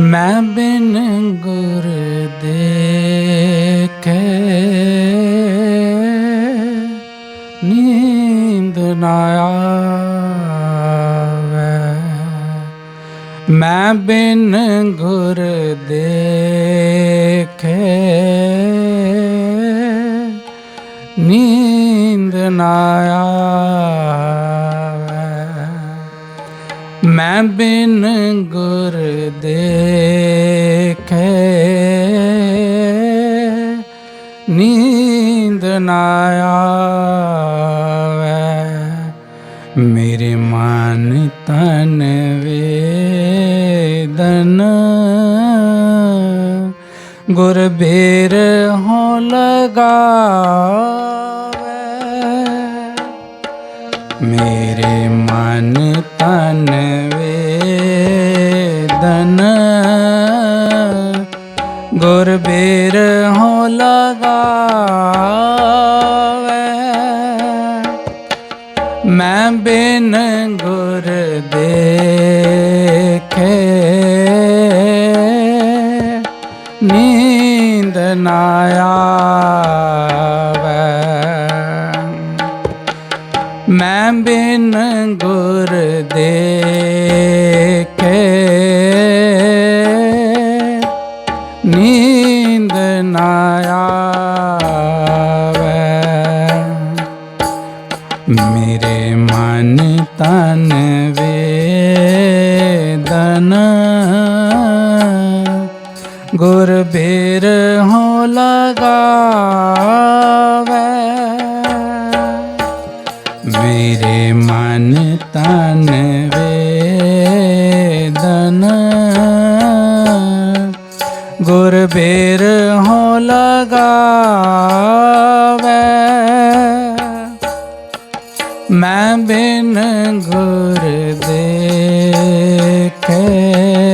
ਮੈਂ ਬਿਨ ਗੁਰ ਦੇਖੇ ਨੀਂਦ ਨਾ ਆਵੇ। ਮੈਂ ਬਿਨ ਗੁਰ ਦੇਖੇ ਨੀਂਦ ਨਾ ਆਵੇ ਮੈਂ ਬਿਨ ਗੁਰ ਦੇਖੇ ਨੀਂਦ ਨਾ ਆਵੇ। ਮੇਰੇ ਮਨ ਤਨ ਵੇਦਨ ਗੁਰ ਬੇਰ ਹੋ ਲਗਾਵੇ ਮੇਰੇ ਮਨ ਤਨ ਵੇਦਨ ਗੁਰ ਬੇਰ ਹੋ ਲਗਾਵੇ ਮੈਂ ਬਿਨ ਗੁਰ ਦੇਖੇ ਨੀਂਦ ਨਾ ਆਵੇ ਗੁਰ ਹੋ ਲਗਾਵੇ। ਮੇਰੇ ਮਨ ਤਨ ਵੇਦਨ। ਗੁਰ ਬੇਰ ਹੋ ਲਗਾਵੇ। ਮੈਂ ਬਿਨ ਗੁਰ ਦੇਖੇ।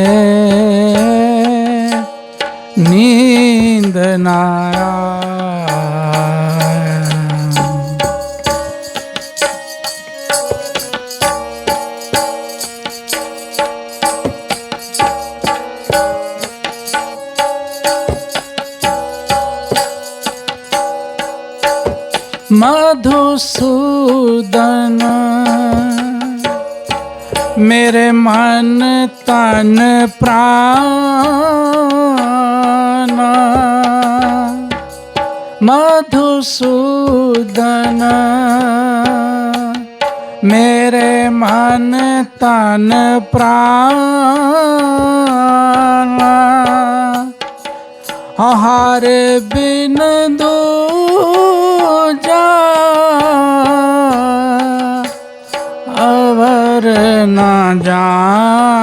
ਮੇਰੇ ਮਨ ਤਨ ਪ੍ਰਾਨ। ਮਧੁਸੂਦਨ ਮੇਰੇ ਮਨ ਤਨ ਪ੍ਰਾਨ। ਹਰ ਬਿਨ ਦੂਜਾ ਨਾ ਜਾਣਾ।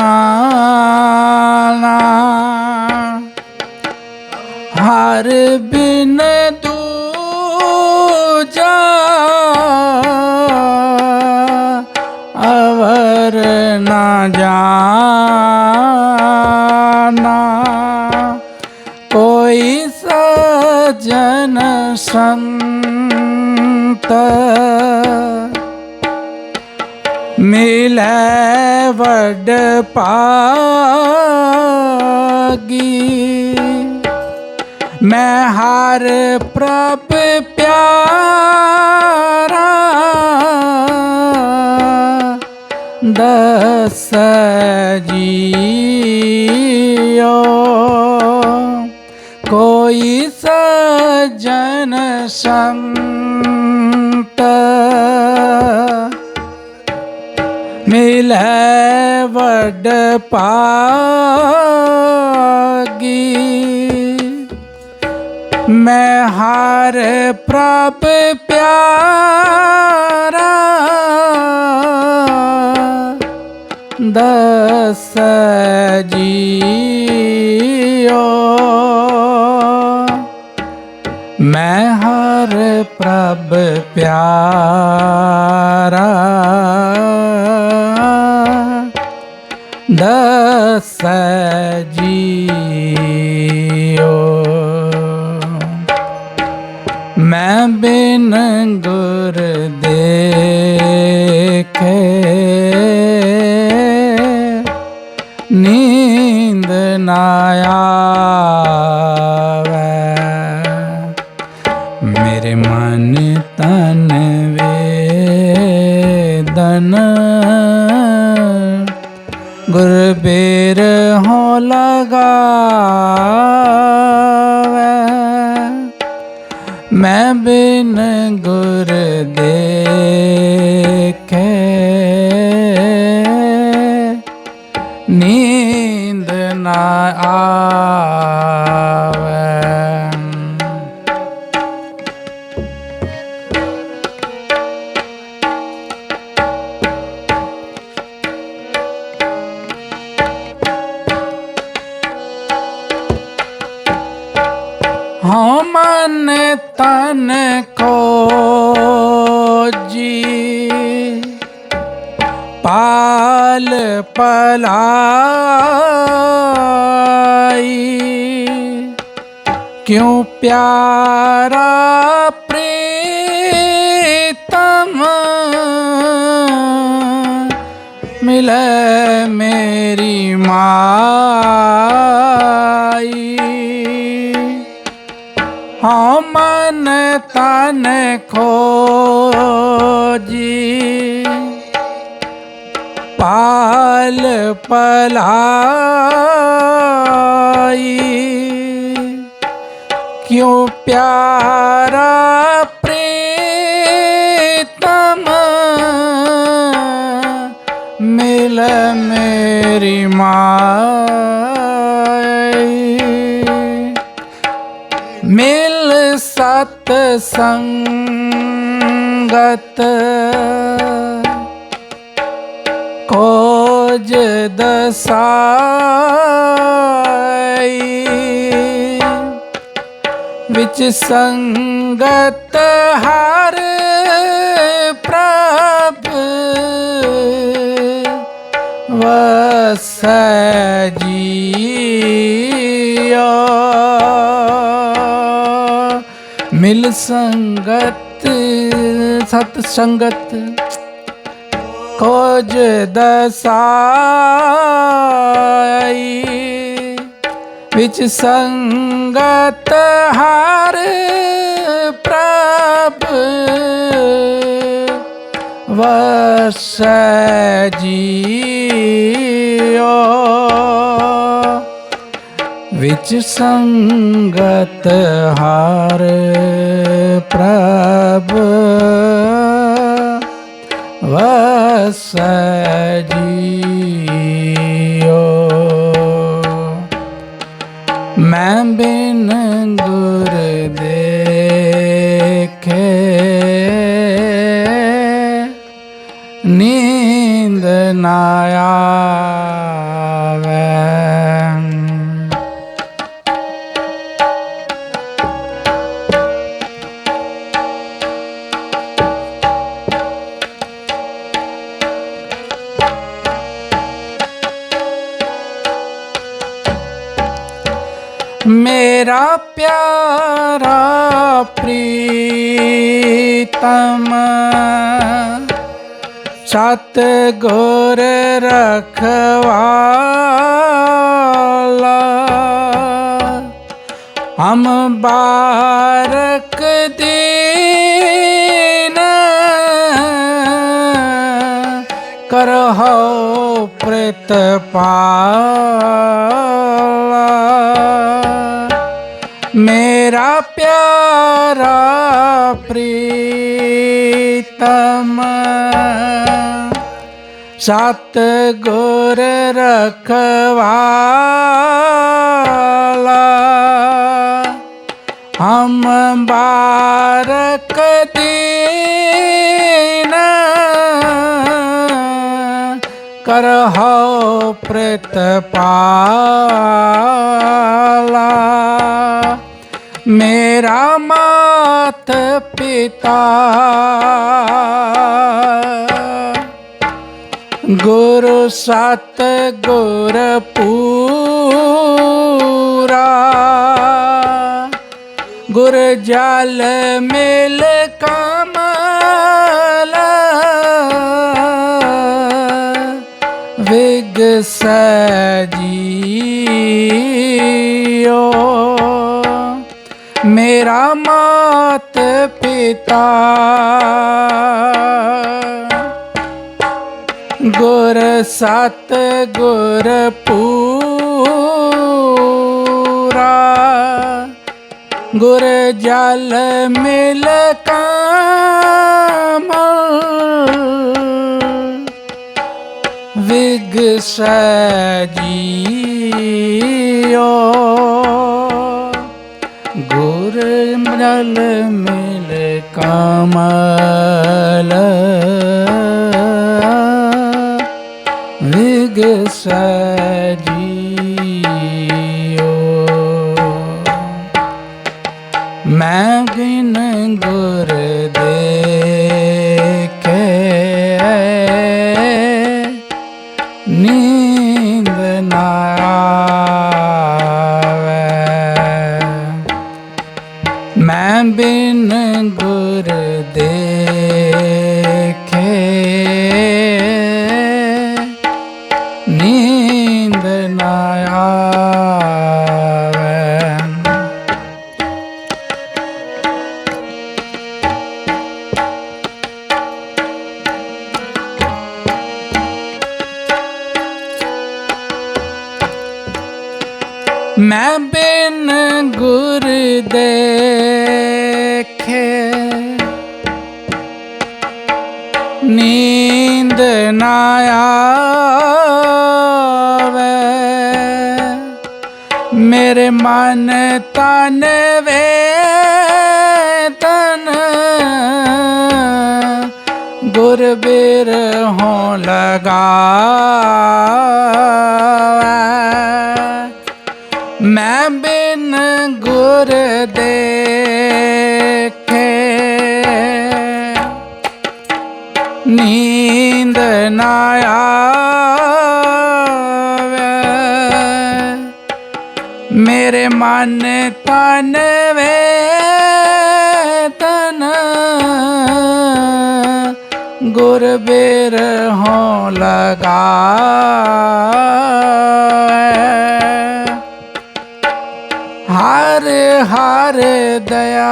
ਹਰ ਬਿਨ ਦੂਜਾ ਅਵਰ ਨਾ ਜਾਣਾ। ਕੋਈ ਸਜਨ ਸੰਤ ਮਿਲੈ ਵਡ ਪਾਗੀ ਮੈਂ ਹਰ ਪ੍ਰਭ ਪਿਆਰਾ ਦਸ ਜੀਓ ਕੋਈ ਸਜਨ ਸੰਤ ਮਿਲੈ ਵਡ ਪਾਗੀ ਮੈਂ ਹਰ ਪ੍ਰਭ ਪਿਆਰਾ ਦਸ ਜੀਓ ਮੈਂ ਹਰ ਪ੍ਰਭ ਪਿਆਰਾ ਦਸ ਜੀਓ ਮੈਂ ਬਿਨ ਗੁਰ ਦੇਖੇ ਨੀਂਦ ਨਾ ਆਵੇ ਆਵੇ। ਹਉ ਮਨ ਤਨ ਕੋ ਜੀ ਪਾਲ ਪਲਾਈ ਕਿਉ ਪਿਆਰਾ ਪ੍ਰੀਤਮ ਮਿਲੇ ਮੇਰੀ ਮਾਈ ਹਾਂ ਮਨ ਤਨ ਖੋਜੀ ਪਾਲ ਪਲਾਈ ਕਿਉ ਪਿਆਰਾ ਪ੍ਰੀਤਮ ਮਿਲ ਮੇਰੀ ਮਾਈ ਮਿਲ ਸਤ ਸੰਗਤ ਕੋਜ ਦਸਾਈ ਵਿੱਚ ਸੰਗਤ ਹਰ ਪ੍ਰਭ ਵਸੈ ਜੀਓ। ਮਿਲ ਸੰਗਤ ਸਤ ਸੰਗਤ। ਖੋਜ ਦਸਾਈ ਵਿੱਚ ਸੰਗਤ ਹਰ ਪ੍ਰਭ ਵਸੈ ਜੀਓ। ਵਿੱਚ ਸੰਗਤ ਹਰ ਪ੍ਰਭ ਵਸੈ ਜੀਓ ਮੈਂ ਬਿਨ ਗੁਰ ਦੇਖੇ ਨੀਂਦ ਨਾ ਪਿਆਰਾ ਪ੍ਰੀਤਮ ਸਤ ਗੁਰ ਰਖਵਾਲਾ ਹਮ ਬਾਰਕ ਦੀਨ ਕਰਹੁ ਪ੍ਰਤਪਾਲਾ ਪਿਆਰਾ ਪ੍ਰੀਤਮ ਸਤ ਗੁਰ ਰਖਵਾਲਾ ਹਮ ਬਾਰਕ ਦੀਨ ਕਰਹੁ ਪ੍ਰਤਪਾਲਾ ਮੇਰਾ ਮਾਤ ਪਿਤਾ ਗੁਰੂ ਸਤ ਗੁਰ ਪੂਰਾ। ਗੁਰ ਜਲ ਮਿਲ ਕਮਲ। ਵਿਗ ਸਜੀ ਮਾਤ ਪਿਤਾ। ਗੁਰ ਸਤ ਗੁਰ ਪੂਰਾ। ਗੁਰ ਜਲ ਮਿਲ ਕਾਮ। ਵਿਗ ਸਜੀਓ ਜਲ ਮਿਲ ਕਮਲ ਵਿਗ ਸਜੀਓ ਮੈਂ ਗਿਨ ਗੁਰ ਮੈਂ ਮੇਰੇ ਮਨ ਤਨ ਵੇ ਤਨ ਗੁਰ ਬਿਰ ਹੋਂ ਲਗਾ। ਮੈਂ ਬਿਨ ਗੁਰ ਦੇਖੇ। ਨੀਂਦ ਨਾ ਆਵੇ ਮਨ ਤਨ ਵੇ ਤਨ ਗੁਰ ਬਿਰ ਹੋਂ ਲਗਾ ਹਰ ਹਰ ਦਇਆ।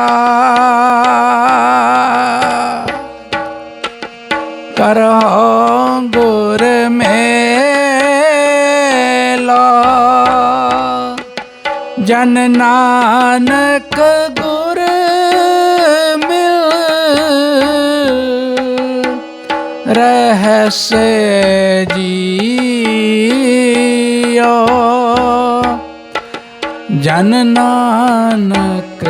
ਕਰੋ ਜਨ ਨਾਨਕ ਗੁਰ ਮਿਲ ਰਹਸ ਜੀਓ। ਜਨ ਨਾਨਕ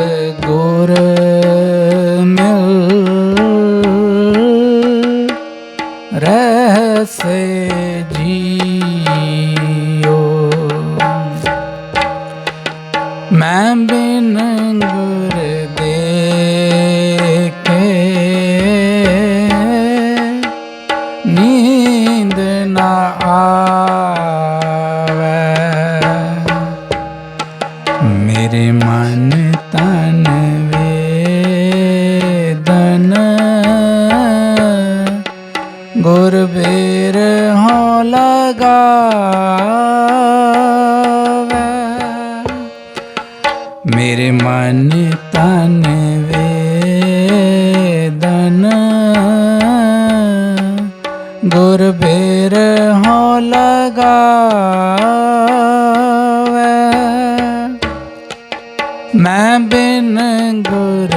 ਮੇਰੇ ਮਨ ਤਨ ਵੇਦਨ। ਗੁਰ ਬੇਰ ਹੋ ਲਗਾਵੇ। ਮੇਰੇ ਮਨ ਤਨ ਵੇਦਨ। ਗੁਰ ਬੇਰ ਹੋ ਲਗਾਵੇ। ਮੈਂ ਬਿਨ ਗੁਰ